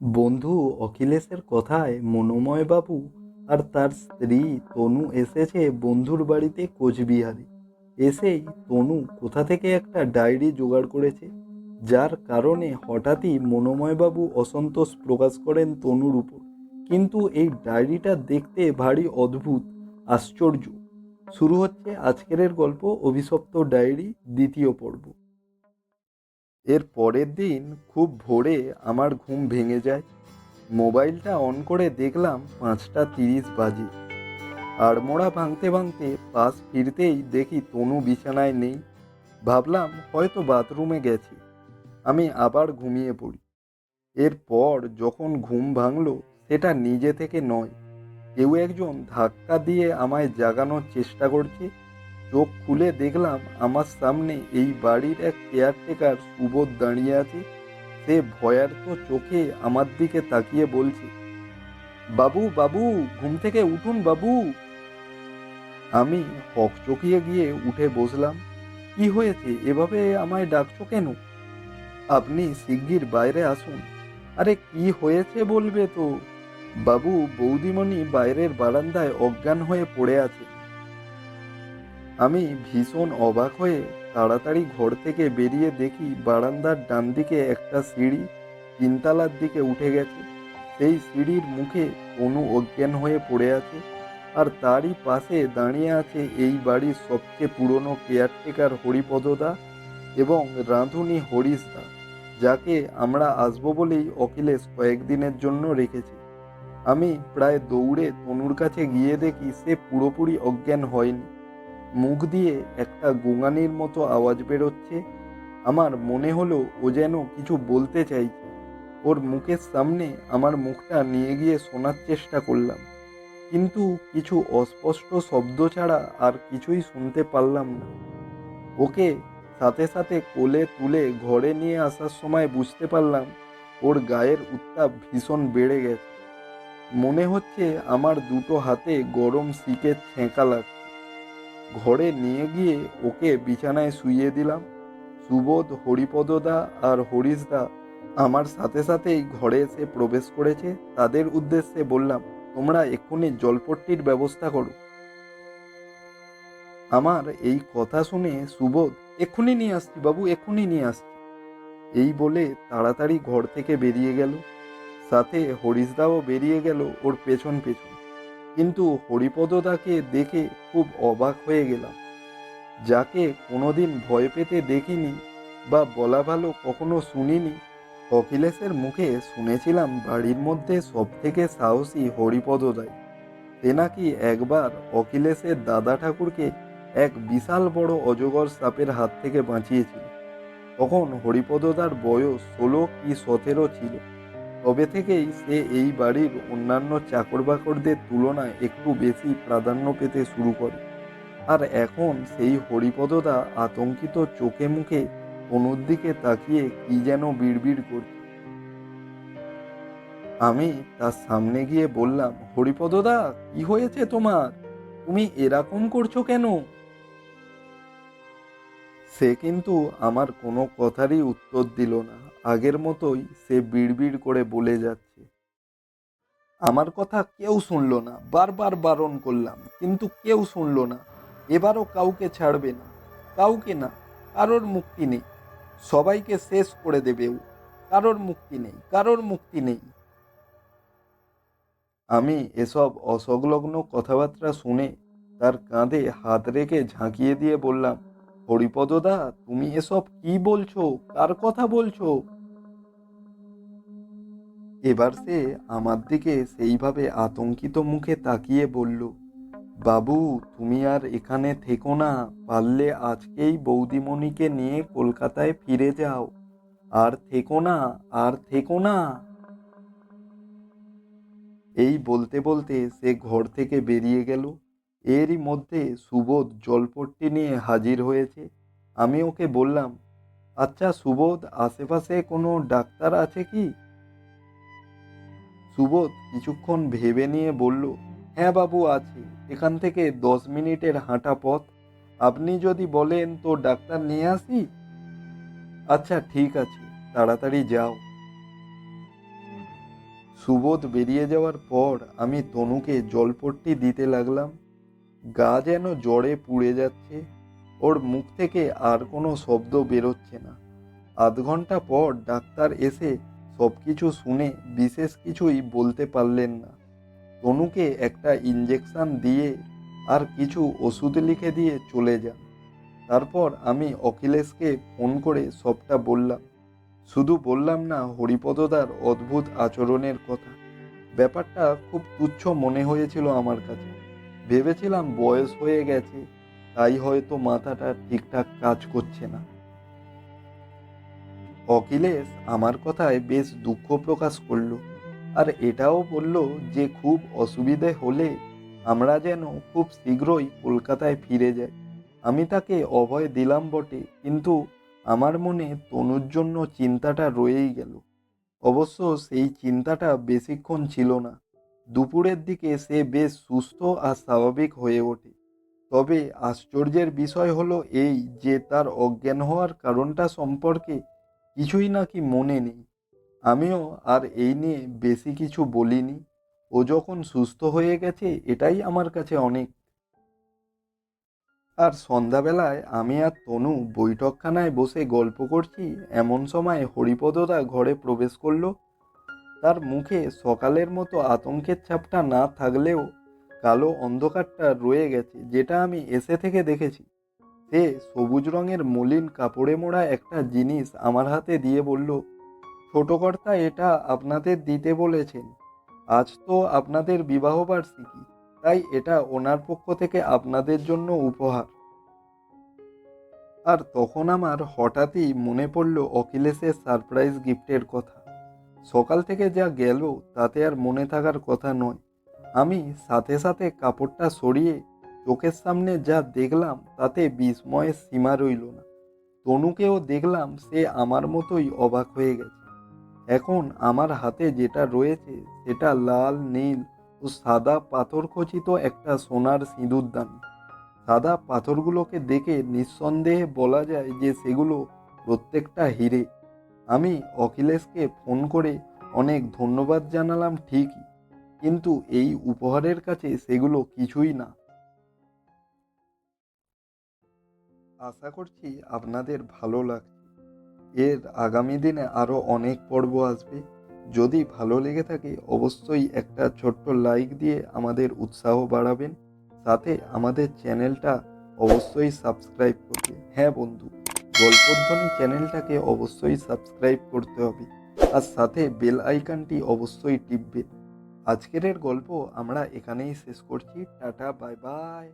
বন্ধু অখিলেশের কথায় মনোময় বাবু আর তার স্ত্রী তনু এসেছে বন্ধুর বাড়িতে কোচবিহারে। এসেই তনু কোথা থেকে একটা ডায়েরি জোগাড় করেছে, যার কারণে হঠাৎই মনোময় বাবু অসন্তোষ প্রকাশ করেন তনুর উপর। কিন্তু এই ডায়েরিটা দেখতে ভারী অদ্ভুত, আশ্চর্য। শুরু হচ্ছে আজকের গল্প অভিশপ্ত ডায়েরি, দ্বিতীয় পর্ব। এর পরের দিন খুব ভোরে আমার ঘুম ভেঙে যায়। মোবাইলটা অন করে দেখলাম পাঁচটা তিরিশ বাজে। আড়মোড়া ভাঙতে ভাঙতে পাশ ফিরতেই দেখি তনু বিছানায় নেই। ভাবলাম হয়তো বাথরুমে গেছে। আমি আবার ঘুমিয়ে পড়ি। এরপর যখন ঘুম ভাঙলো, সেটা নিজে থেকে নয়। কেউ একজন ধাক্কা দিয়ে আমায় জাগানোর চেষ্টা করছে। চোখ খুলে দেখলাম আমার সামনে এই বাড়ির এক কেয়ারটেকার সুবোধ দাঁড়িয়ে আছে। সে ভয়ার্ত চোখে আমার দিকে তাকিয়ে বলছে, বাবু বাবু, ঘুম থেকে উঠুন বাবু। আমি হকচকিয়ে গিয়ে উঠে বসলাম, কি হয়েছে? এভাবে আমায় ডাকছো কেন? আপনি শিগগির বাইরে আসুন। আরে, কি হয়েছে বলবে তো? বাবু, বৌদিমণি বাইরের বারান্দায় অজ্ঞান হয়ে পড়ে আছে। আমি ভীষণ অবাক হয়ে তাড়াতাড়ি ঘর থেকে বেরিয়ে দেখি বারান্দার ডান দিকে একটা সিঁড়ি তিনতলার দিকে উঠে গেছে। সেই সিঁড়ির মুখে কোনো অজ্ঞান হয়ে পড়ে আছে আর তারই পাশে দাঁড়িয়ে আছে এই বাড়ির সবচেয়ে পুরনো কেয়ারটেকার হরিপদদা এবং রাঁধুনি হরিশদা যাকে আমরা আসব বলেই অখিলেশ কয়েকদিনের জন্য রেখেছি। আমি প্রায় দৌড়ে তনুর কাছে গিয়ে দেখি সে পুরোপুরি অজ্ঞান হয়নি। মুখ দিয়ে একটা গোঙানির মতো আওয়াজ বেরোচ্ছে। আমার মনে হলো ও যেন কিছু বলতে চাইছে। ওর মুখের সামনে আমার মুখটা নিয়ে গিয়ে শোনার চেষ্টা করলাম। কিন্তু কিছু অস্পষ্ট শব্দ ছাড়া আর কিছুই শুনতে পারলাম না। ওকে সাথে সাথে কোলে তুলে ঘরে নিয়ে আসার সময় বুঝতে পারলাম ওর গায়ের উত্তাপ ভীষণ বেড়ে গেছে। মনে হচ্ছে আমার দুটো হাতে গরম শিকের ছেঁকা লাগছে। ঘরে নিয়ে গিয়ে ওকে বিছানায় শুইয়ে দিলাম। সুবোধ, হরিপদদা আর হরিশদা আমার সাথে সাথেই ঘরে এসে প্রবেশ করেছে। তাদের উদ্দেশ্যে বললাম, তোমরা এক্ষুনি জলপট্টির ব্যবস্থা করো। আমার এই কথা শুনে সুবোধ, এক্ষুনি নিয়ে আসছি বাবু, এক্ষুনি নিয়ে আসছি। এই বলে তাড়াতাড়ি ঘর থেকে বেরিয়ে গেল। সাথে হরিশদাও বেরিয়ে গেল ওর পেছন পেছন। কিন্তু হরিপদদাকে দেখে খুব অবাক হয়ে গেলাম। যাকে কোনোদিন ভয় পেতে দেখিনি বা বলা ভালো কখনো শুনিনি, অখিলেশের মুখে শুনেছিলাম বাড়ির মধ্যে সব থেকে সাহসী হরিপদদাই। সে নাকি একবার অখিলেশের দাদা ঠাকুরকে এক বিশাল বড় অজগর সাপের হাত থেকে বাঁচিয়েছিল। তখন হরিপদদার বয়স ষোলো কি সতেরো ছিল। তবে থেকেই সে এই বাড়ির অন্যান্য চাকর বাকরদের তুলনায় একটু বেশি প্রাধান্য পেতে শুরু করে। আর এখন সেই হরিপদদা আতঙ্কিত চোখে মুখে অনুর দিকে তাকিয়ে কি যেন বিড়বিড় করছে। আমি তার সামনে গিয়ে বললাম, হরিপদদা, কি হয়েছে তোমার? তুমি এরকম করছ কেন? সে কিন্তু আমার কোনো কথারই উত্তর দিল না। আগের মতোই সে বিড়বিড় করে বলে যাচ্ছে। আমার কথা কেউ শুনলো না, বারবার বারণ করলাম, কিন্তু কেউ শুনলো না। এবারও কাউকে ছাড়বে না, কাউকে না, কারোর মুক্তি নেই। সবাইকে শেষ করে দেবে ও, কারোর মুক্তি নেই, কারোর মুক্তি নেই। আমি এসব অসংলগ্ন কথাবার্তা শুনে তার কাঁধে হাত রেখে ঝাঁকিয়ে দিয়ে বললাম হরিপদদা তুমি এসব কি বলছো? কার কথা বলছো? এবার সে আমার দিকে সেইভাবে আতঙ্কিত মুখে তাকিয়ে বলল, বাবু, তুমি আর এখানে থেকো না। পারলে আজকেই বৌদিমণিকে নিয়ে কলকাতায় ফিরে যাও। আর থেকো না, আর থেকো না। এই বলতে বলতে সে ঘর থেকে বেরিয়ে গেল। এরই মধ্যে সুবোধ জলপট্টি নিয়ে হাজির হয়েছে। আমি ওকে বললাম আচ্ছা সুবোধ, আশেপাশে কোনো ডাক্তার আছে কি? সুবোধ কিছুক্ষণ ভেবে নিয়ে বলল হ্যাঁ বাবু, আছে। এখান থেকে দশ মিনিটের হাঁটা পথ। আপনি যদি বলেন তো ডাক্তার নিয়ে আসি? আচ্ছা ঠিক আছে। তাড়াতাড়ি যাও। সুবোধ বেরিয়ে যাওয়ার পর আমি তনুকে জলপট্টি দিতে লাগলাম। গা যেন জ্বরে পুড়ে যাচ্ছে। ওর মুখ থেকে আর কোনো শব্দ বেরোচ্ছে না। আধ ঘণ্টা পর ডাক্তার এসে সব কিছু শুনে বিশেষ কিছুই বলতে পারলেন না। তনুকে একটা ইঞ্জেকশন দিয়ে আর কিছু ওষুধ লিখে দিয়ে চলে যান। তারপর আমি অখিলেশকে ফোন করে সবটা বললাম। শুধু বললাম না, হরিপদদার অদ্ভুত আচরণের কথা। ব্যাপারটা খুব তুচ্ছ মনে হয়েছিল আমার কাছে। ভেবেছিলাম বয়স হয়ে গেছে, তাই হয়তো মাথাটা ঠিকঠাক কাজ করছে না। অখিলেশ আমার কথায় বেশ দুঃখ প্রকাশ করল আর এটাও বলল যে খুব অসুবিধে হলে আমরা যেন খুব শীঘ্রই কলকাতায় ফিরে যাই। আমি তাকে অভয় দিলাম বটে, কিন্তু আমার মনে তনুর জন্য চিন্তাটা রয়েই গেল। অবশ্য সেই চিন্তাটা বেশিক্ষণ ছিল না। দুপুরের দিকে সে বেশ সুস্থ আর স্বাভাবিক হয়ে ওঠে। তবে আশ্চর্যের বিষয় হলো এই যে তার অজ্ঞান হওয়ার কারণটা সম্পর্কে কিছুই নাকি মনে নেই। আমিও আর এই নিয়ে বেশি কিছু বলিনি। ও যখন সুস্থ হয়ে গেছে, এটাই আমার কাছে অনেক। আর সন্ধ্যাবেলায় আমি আর তনু বৈঠকখানায় বসে গল্প করছি। এমন সময় হরিপদদা ঘরে প্রবেশ করল। তার মুখে সকালের মতো আতঙ্কের ছাপটা না থাকলেও কালো অন্ধকারটা রয়ে গেছে, যেটা আমি এসে থেকে দেখেছি। সে সবুজ রঙের মলিন কাপড়ে মোড়া একটা জিনিস আমার হাতে দিয়ে বলল ছোট কর্তা এটা আপনাদের দিতে বলেছেন। আজ তো আপনাদের বিবাহ বার্ষিকী, তাই এটা ওনার পক্ষ থেকে আপনাদের জন্য উপহার। আর তখন আমার হঠাৎই মনে পড়ল অখিলেশের সারপ্রাইজ গিফটের কথা। সকাল থেকে যা গেল তাতে আর মনে থাকার কথা নয়। আমি সাথে সাথে কাপড়টা সরিয়ে চোখের সামনে যা দেখলাম তাতে বিস্ময়ের সীমা রইল না। তনুকেও দেখলাম সে আমার মতোই অবাক হয়ে গেছে। এখন আমার হাতে যেটা রয়েছে সেটা লাল, নীল ও সাদা পাথর খচিত একটা সোনার সিঁদুরদান সাদা পাথরগুলোকে দেখে নিঃসন্দেহে বলা যায় যে সেগুলো প্রত্যেকটা হিরে। আমি অখিলেশকে ফোন করে অনেক ধন্যবাদ জানালাম ঠিকই, কিন্তু এই উপহারের কাছে সেগুলো কিছুই না। আশা করছি আপনাদের ভালো লাগছে। এর আগামী দিনে আরও অনেক পর্ব আসবে। যদি ভালো লেগে থাকে, অবশ্যই একটা ছোট্ট লাইক দিয়ে আমাদের উৎসাহ বাড়াবেন। সাথে আমাদের চ্যানেলটা অবশ্যই সাবস্ক্রাইব করবে হ্যাঁ বন্ধু। গল্পধ্বনি চ্যানেলটাকে অবশ্যই সাবস্ক্রাইব করতে হবে আর সাথে বেল আইকনটি অবশ্যই টিপবে আজকের গল্প আমরা এখানেই শেষ করছি। Tata, bye bye.